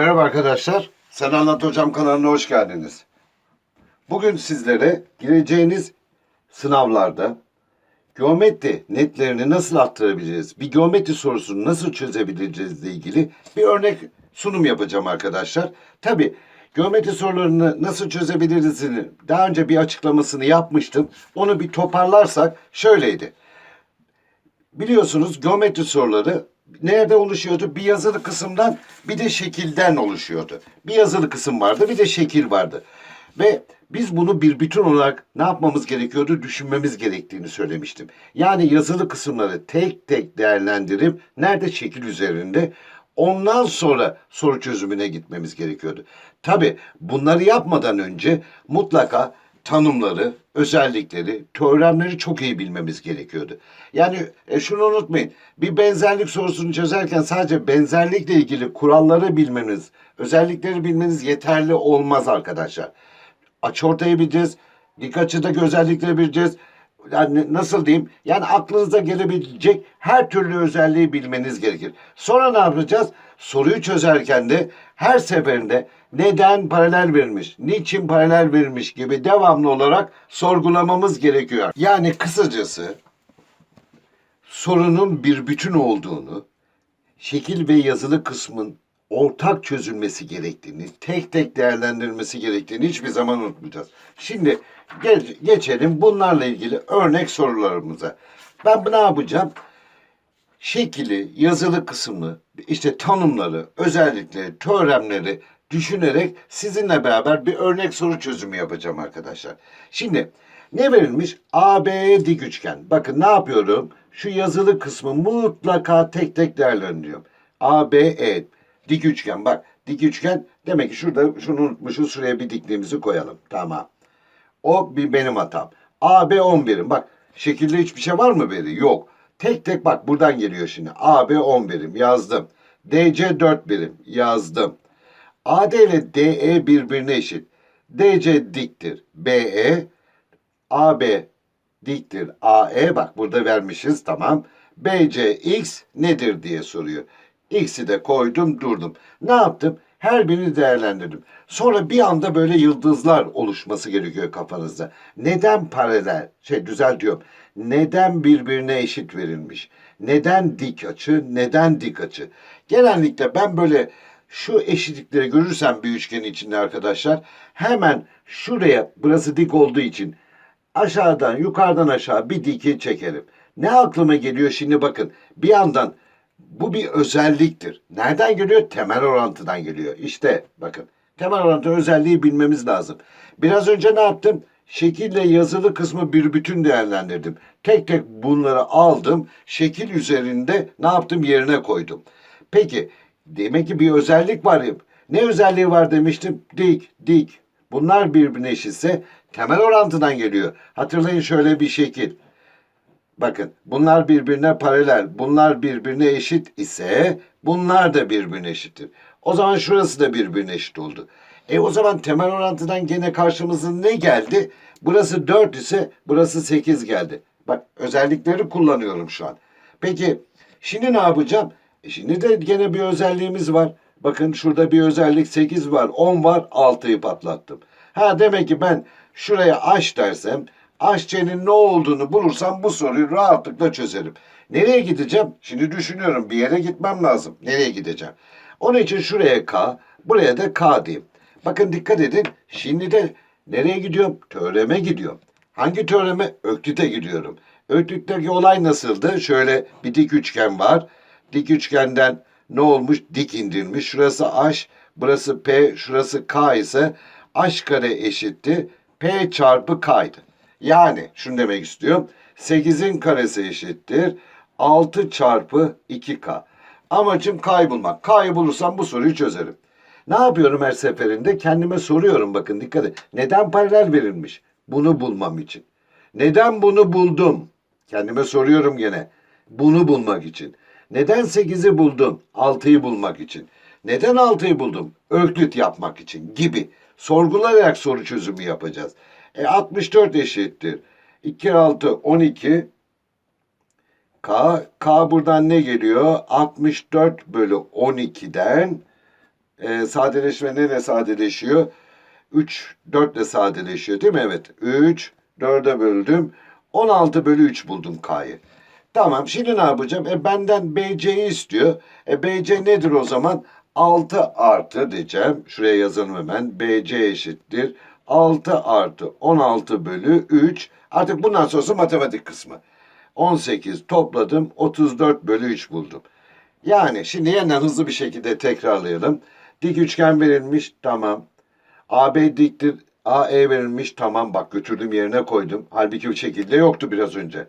Merhaba arkadaşlar. Sen Anlat Hocam kanalına hoş geldiniz. Bugün sizlere gireceğiniz sınavlarda geometri netlerini nasıl arttırabiliriz, bir geometri sorusunu nasıl çözebileceğiz ile ilgili bir örnek sunum yapacağım arkadaşlar. Tabi geometri sorularını nasıl çözebiliriz'ini daha önce bir açıklamasını yapmıştım. Onu bir toparlarsak şöyleydi. Biliyorsunuz geometri soruları nerede oluşuyordu? Bir yazılı kısımdan bir de şekilden oluşuyordu. Bir yazılı kısım vardı bir de şekil vardı. Ve biz bunu bir bütün olarak ne yapmamız gerekiyordu? Düşünmemiz gerektiğini söylemiştim. Yani yazılı kısımları tek tek değerlendirip nerede şekil üzerinde ondan sonra soru çözümüne gitmemiz gerekiyordu. Tabi bunları yapmadan önce mutlaka tanımları, özellikleri, teoremleri çok iyi bilmemiz gerekiyordu. Yani e, şunu unutmayın. Bir benzerlik sorusunu çözerken sadece benzerlikle ilgili kuralları bilmeniz, özellikleri bilmeniz yeterli olmaz arkadaşlar. Açıortayı bileceğiz, dik açıdaki özellikleri bileceğiz. Yani nasıl diyeyim? Yani aklınıza gelebilecek her türlü özelliği bilmeniz gerekir. Sonra ne yapacağız? Soruyu çözerken de her seferinde neden paralel verilmiş, niçin paralel verilmiş gibi devamlı olarak sorgulamamız gerekiyor. Yani kısacası sorunun bir bütün olduğunu, şekil ve yazılı kısmın ortak çözülmesi gerektiğini, tek tek değerlendirilmesi gerektiğini hiçbir zaman unutmayacağız. Şimdi ge- geçelim bunlarla ilgili örnek sorularımıza. Ben ne yapacağım? Şekili, yazılı kısmı, işte tanımları, özellikleri, teoremleri düşünerek sizinle beraber bir örnek soru çözümü yapacağım arkadaşlar. Şimdi ne verilmiş? AB'ye dik üçgen. Bakın ne yapıyorum? Şu yazılı kısmı mutlaka tek tek değerlendiriyorum. ABE dik üçgen. Bak dik üçgen demek ki şurada şunu unutmuşuz. Şuraya bir dikliğimizi koyalım. Tamam. O bir benim hatam. AB 11'im. Bak şekilde hiçbir şey var mı veri? Yok. Tek tek bak buradan geliyor şimdi. AB 11'im yazdım. DC 4 birim yazdım. AD ile DE birbirine eşit. DC diktir. BE AB diktir. AE bak burada vermişiz tamam. BC x nedir diye soruyor. X'i de koydum durdum. Ne yaptım? Her birini değerlendirdim. Sonra bir anda böyle yıldızlar oluşması gerekiyor kafanızda. Neden paralel? Şey düzeltiyorum. Neden birbirine eşit verilmiş? Neden dik açı? Neden dik açı? Genellikle ben böyle şu eşitlikleri görürsem bir üçgen içinde arkadaşlar hemen şuraya burası dik olduğu için aşağıdan yukarıdan aşağı bir diki çekerim. Ne aklıma geliyor şimdi bakın bir yandan bu bir özelliktir. Nereden geliyor? Temel orantıdan geliyor. İşte bakın temel orantı özelliği bilmemiz lazım. Biraz önce ne yaptım? Şekille yazılı kısmı bir bütün değerlendirdim. Tek tek bunları aldım. Şekil üzerinde ne yaptım? Yerine koydum. Peki demek ki bir özellik var. Ne özelliği var demiştim? Dik, dik. Bunlar birbirine eşitse temel orantıdan geliyor. Hatırlayın şöyle bir şekil. Bakın bunlar birbirine paralel, bunlar birbirine eşit ise bunlar da birbirine eşittir. O zaman şurası da birbirine eşit oldu. E o zaman temel orantıdan gene karşımıza ne geldi? Burası 4 ise burası 8 geldi. Bak özellikleri kullanıyorum şu an. Peki şimdi ne yapacağım? E şimdi de gene bir özelliğimiz var. Bakın şurada bir özellik 8 var, 10 var, 6'yı patlattım. Ha demek ki ben şuraya aş dersem Aşçe'nin ne olduğunu bulursam bu soruyu rahatlıkla çözerim. Nereye gideceğim? Şimdi düşünüyorum bir yere gitmem lazım. Nereye gideceğim? Onun için şuraya K, buraya da K diyeyim. Bakın dikkat edin. Şimdi de nereye gidiyorum? Teoreme gidiyorum. Hangi teoreme? Öklit'e gidiyorum. Öklit'teki olay nasıldı? Şöyle bir dik üçgen var. Dik üçgenden ne olmuş? Dik indirmiş. Şurası H, burası P, şurası K ise H kare eşitti. P çarpı K'ydı. Yani şunu demek istiyorum. 8'in karesi eşittir. 6 çarpı 2K. Amacım K'yı bulmak. K'yı bulursam bu soruyu çözerim. Ne yapıyorum her seferinde? Kendime soruyorum bakın dikkat edin. Neden paralel verilmiş? Bunu bulmam için. Neden bunu buldum? Kendime soruyorum gene. Bunu bulmak için. Neden 8'i buldum? 6'yı bulmak için. Neden 6'yı buldum? Öklit yapmak için gibi. Sorgulayarak soru çözümü yapacağız. E 64 eşittir. 2 kere 6 12. K, K buradan ne geliyor? 64 bölü 12'den Ee, sadeleşme neyle sadeleşiyor? 3, 4 ile sadeleşiyor değil mi? Evet. 3, 4'e böldüm. 16 bölü 3 buldum K'yı. Tamam şimdi ne yapacağım? E benden BC'yi istiyor. E BC nedir o zaman? 6 artı diyeceğim. Şuraya yazalım hemen. BC eşittir. 6 artı 16 bölü 3. Artık bundan sonrası matematik kısmı. 18 topladım. 34 bölü 3 buldum. Yani şimdi yeniden hızlı bir şekilde tekrarlayalım. Dik üçgen verilmiş. Tamam. AB diktir. AE verilmiş. Tamam bak götürdüm yerine koydum. Halbuki bu şekilde yoktu biraz önce.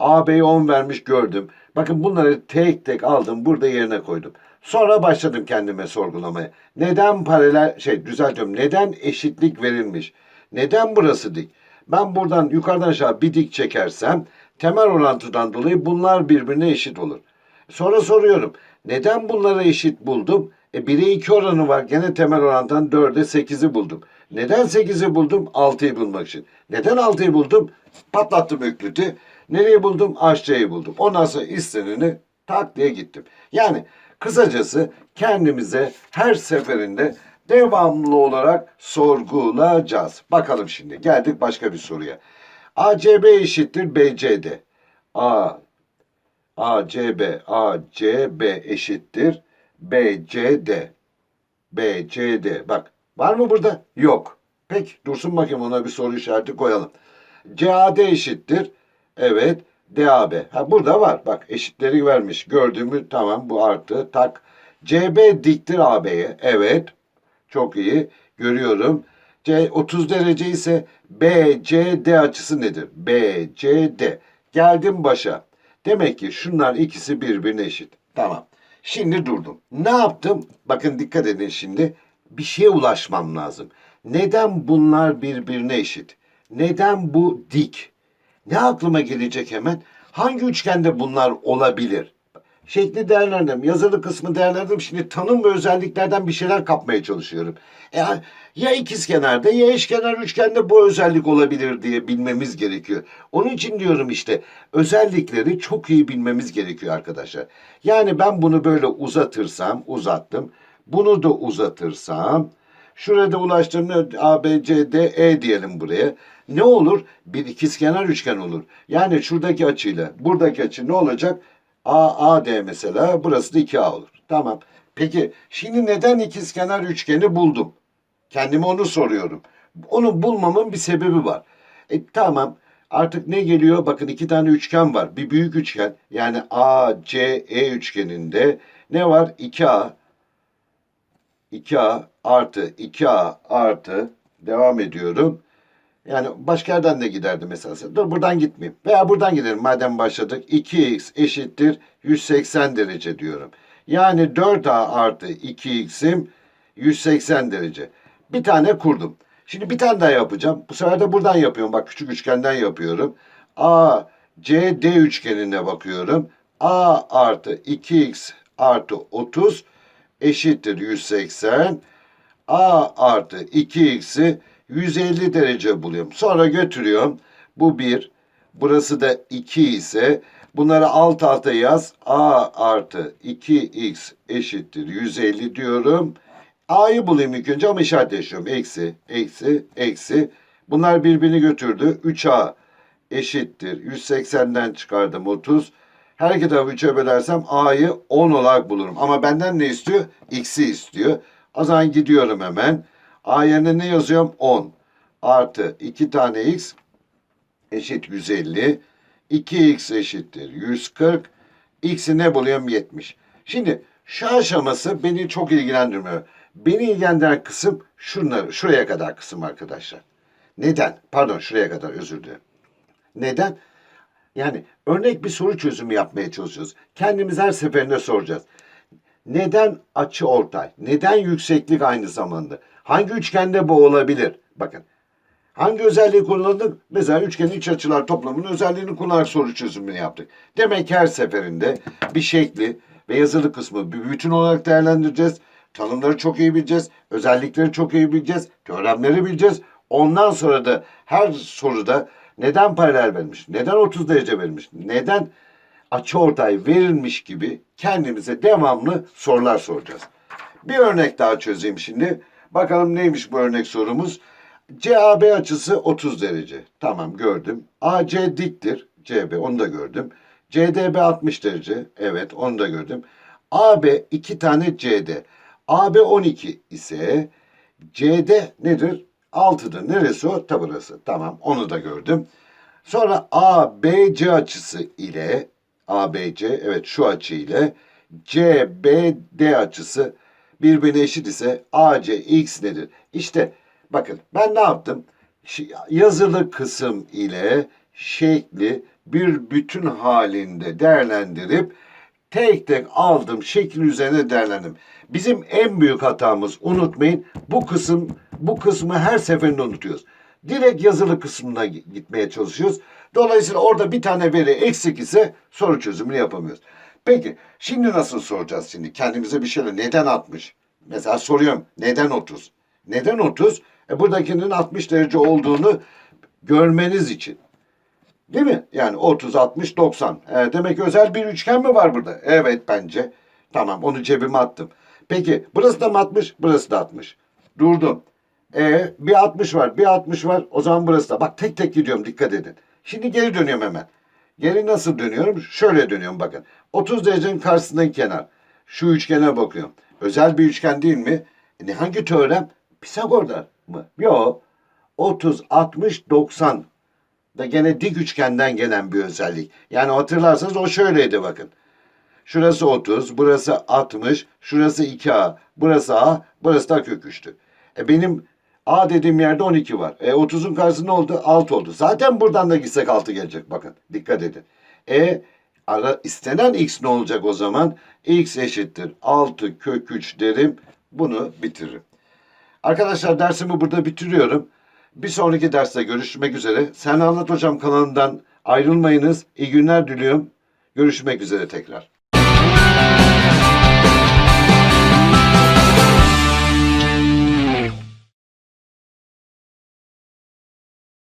AB'yi 10 vermiş gördüm. Bakın bunları tek tek aldım burada yerine koydum. Sonra başladım kendime sorgulamaya. Neden paralel şey düzeltiyorum. Neden eşitlik verilmiş? Neden burası dik? Ben buradan yukarıdan aşağı bir dik çekersem temel orantıdan dolayı bunlar birbirine eşit olur. Sonra soruyorum. Neden bunları eşit buldum? E 1'e 2 oranı var. Gene temel orantan 4'e 8'i buldum. Neden 8'i buldum? 6'yı bulmak için. Neden 6'yı buldum? Patlattım Öklüt'ü. Nereye buldum? Aşçıyı buldum. Ondan sonra isteneni tak diye gittim. Yani kısacası kendimize her seferinde devamlı olarak sorgulayacağız. Bakalım şimdi geldik başka bir soruya. ACB eşittir BCD. A ACB ACB eşittir BCD. BCD. Bak var mı burada? Yok. Peki dursun bakayım ona bir soru işareti koyalım. CAD eşittir. Evet. DAB. Ha burada var. Bak eşitleri vermiş. Gördüğümü tamam bu artı tak. CB diktir AB'ye. Evet. Çok iyi. Görüyorum. C 30 derece ise BCD açısı nedir? BCD. Geldim başa. Demek ki şunlar ikisi birbirine eşit. Tamam. Şimdi durdum. Ne yaptım? Bakın dikkat edin şimdi. Bir şeye ulaşmam lazım. Neden bunlar birbirine eşit? Neden bu dik? Ne aklıma gelecek hemen? Hangi üçgende bunlar olabilir? Şekli değerlendirdim. Yazılı kısmı değerlendirdim. Şimdi tanım ve özelliklerden bir şeyler kapmaya çalışıyorum. E, ya ikizkenarda ya eşkenar üçgende bu özellik olabilir diye bilmemiz gerekiyor. Onun için diyorum işte özellikleri çok iyi bilmemiz gerekiyor arkadaşlar. Yani ben bunu böyle uzatırsam, uzattım. Bunu da uzatırsam, şurada ulaştığım A, B, C, D, E diyelim buraya. Ne olur? Bir ikizkenar üçgen olur. Yani şuradaki açıyla buradaki açı ne olacak? A, A, D mesela. Burası da 2A olur. Tamam. Peki şimdi neden ikizkenar üçgeni buldum? Kendime onu soruyorum. Onu bulmamın bir sebebi var. E tamam. Artık ne geliyor? Bakın iki tane üçgen var. Bir büyük üçgen. Yani A, E üçgeninde ne var? 2A, 2A artı 2A artı devam ediyorum. Yani başka yerden de giderdi mesela. Dur buradan gitmeyeyim. Veya buradan gidelim madem başladık. 2x eşittir 180 derece diyorum. Yani 4a artı 2x'im 180 derece. Bir tane kurdum. Şimdi bir tane daha yapacağım. Bu sefer de buradan yapıyorum. Bak küçük üçgenden yapıyorum. A, C, D üçgenine bakıyorum. A artı 2x artı 30 eşittir 180. A artı 2x'i 150 derece buluyorum. Sonra götürüyorum. Bu 1. Burası da 2 ise bunları alt alta yaz. A artı 2x eşittir 150 diyorum. A'yı bulayım ilk önce ama işaretleşiyorum. Eksi, eksi, eksi. Bunlar birbirini götürdü. 3A eşittir. 180'den çıkardım 30. Her iki tarafı 3'e bölersem A'yı 10 olarak bulurum. Ama benden ne istiyor? X'i istiyor. O zaman gidiyorum hemen. A yerine ne yazıyorum? 10 artı 2 tane x eşit 150. 2x eşittir 140. X'i ne buluyorum? 70. Şimdi şu aşaması beni çok ilgilendirmiyor. Beni ilgilendiren kısım şunları, şuraya kadar kısım arkadaşlar. Neden? Pardon şuraya kadar özür dilerim. Neden? Yani örnek bir soru çözümü yapmaya çalışıyoruz. Kendimiz her seferinde soracağız. Neden açı ortay? Neden yükseklik aynı zamanda? Hangi üçgende bu olabilir? Bakın. Hangi özelliği kullandık? Mesela üçgenin iç açılar toplamının özelliğini kullanarak soru çözümünü yaptık. Demek her seferinde bir şekli ve yazılı kısmı bir bütün olarak değerlendireceğiz. Tanımları çok iyi bileceğiz. Özellikleri çok iyi bileceğiz. Teoremleri bileceğiz. Ondan sonra da her soruda neden paralel verilmiş? Neden 30 derece verilmiş? Neden açıortay verilmiş gibi kendimize devamlı sorular soracağız. Bir örnek daha çözeyim şimdi. Bakalım neymiş bu örnek sorumuz. CAB açısı 30 derece. Tamam gördüm. AC diktir. CB onu da gördüm. CDB 60 derece. Evet onu da gördüm. AB 2 tane CD. AB 12 ise CD nedir? 6'dır. Neresi o? Ta burası. Tamam onu da gördüm. Sonra ABC açısı ile ABC evet şu açı ile CBD açısı birbirine eşit ise AC x nedir? İşte bakın ben ne yaptım? Yazılı kısım ile şekli bir bütün halinde değerlendirip tek tek aldım şekil üzerine değerlendim. Bizim en büyük hatamız unutmayın bu kısım bu kısmı her seferinde unutuyoruz. Direkt yazılı kısmına gi- gitmeye çalışıyoruz. Dolayısıyla orada bir tane veri eksik ise soru çözümünü yapamıyoruz. Peki şimdi nasıl soracağız şimdi? Kendimize bir şeyler neden 60? Mesela soruyorum neden 30? Neden 30? E buradakinin 60 derece olduğunu görmeniz için. Değil mi? Yani 30, 60, 90. E, demek özel bir üçgen mi var burada? Evet bence. Tamam onu cebime attım. Peki burası da mı 60? Burası da 60. Durdum. E, bir 60 var, bir 60 var. O zaman burası da. Bak tek tek gidiyorum dikkat edin. Şimdi geri dönüyorum hemen. Geri nasıl dönüyorum? Şöyle dönüyorum bakın. 30 derecenin karşısındaki kenar. Şu üçgene bakıyorum. Özel bir üçgen değil mi? E, hangi teorem? Pisagor'da mı? Yok. 30, 60, 90 da gene dik üçgenden gelen bir özellik. Yani hatırlarsanız o şöyleydi bakın. Şurası 30, burası 60, şurası 2A, burası A, burası da kök 3'tü. E benim A dediğim yerde 12 var. E 30'un karşısında oldu? 6 oldu. Zaten buradan da gitsek 6 gelecek bakın. Dikkat edin. E ara, istenen x ne olacak o zaman? x eşittir 6 kök 3 derim. Bunu bitiririm. Arkadaşlar dersimi burada bitiriyorum. Bir sonraki derste görüşmek üzere. Sen Anlat Hocam kanalından ayrılmayınız. İyi günler diliyorum. Görüşmek üzere tekrar.